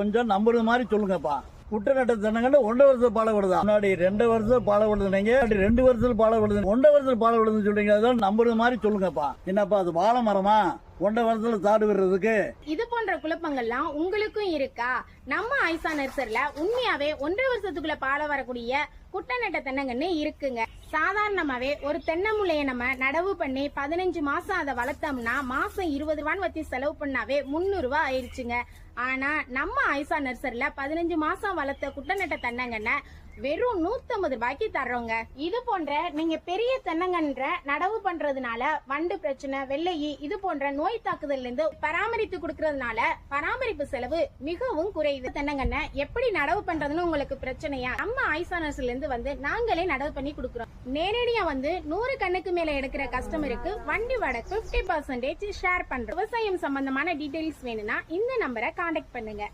கொஞ்சம் நம்புறது மாதிரி சொல்லுங்கப்பா. குட்டநட்ட தென்னங்கண்டு ஒன்றரை வருஷம் பாலை விடுதா? முன்னாடி ரெண்டு வருஷம் பாலை விடுதுனீங்க முன்னாடி ரெண்டு வருஷத்துல பாலை விடுது ஒன்றரை வருஷம் பாலை விடுதுன்னு சொல்றீங்க அதான் நம்புறது மாதிரி சொல்லுங்கப்பா. என்னப்பா அது வாழை மரமா? ஒன்றரை வருஷத்துல தாடு விடுறதுக்கு. இது போன்ற குழப்பங்கள்லாம் உங்களுக்கும் இருக்கா? நம்ம ஐசா நர்சரில உண்மையாவே ஒன்றரை வருஷத்துக்குள்ள பால வரக்கூடிய குட்டநட்ட தென்னங்கன்னு இருக்குங்க. சாதாரணமாவே ஒரு தென்னை நம்ம நடவு பண்ணி பதினஞ்சு மாசம் அதை வளர்த்தோம்னா மாசம் இருபது ரூபான்னு வச்சு செலவு பண்ணாவே முந்நூறு ஆயிடுச்சுங்க ஆயிருச்சுங்க. ஆனா நம்ம ஐசா நர்சரில பதினஞ்சு மாசம் வளர்த்த குட்டநட்ட தென்னங்கண்ண வெறும் 150 ரூபாய்க்கு தர்றோங்க. இது போன்ற நீங்க பெரிய தென்னங்கன்ற நடவு பண்றதுனால வண்டு பிரச்சனை வெள்ளையி இது போன்ற நோய் தாக்குதல்ல இருந்து பராமரித்து கொடுக்கறதுனால பராமரிப்பு செலவு மிகவும் குறையுது தென்னங்கண்ண எப்படி நடவு பண்றதுன்னு உங்களுக்கு பிரச்சனையா? நம்ம ஐசானர்ஸ்ல இருந்து வந்து நாங்களே நடவு பண்ணி கொடுக்கறோம். நேரடியா வந்து நூறு கண்ணுக்கு மேல எடுக்கிற கஸ்டமருக்கு வண்டி வாடகை 50% பர்சன்டேஜ் ஷேர் பண்றோம். விவசாயம் சம்பந்தமான டீடைல்ஸ் வேணும்னா இந்த நம்பரை காண்டாக்ட் பண்ணுங்க.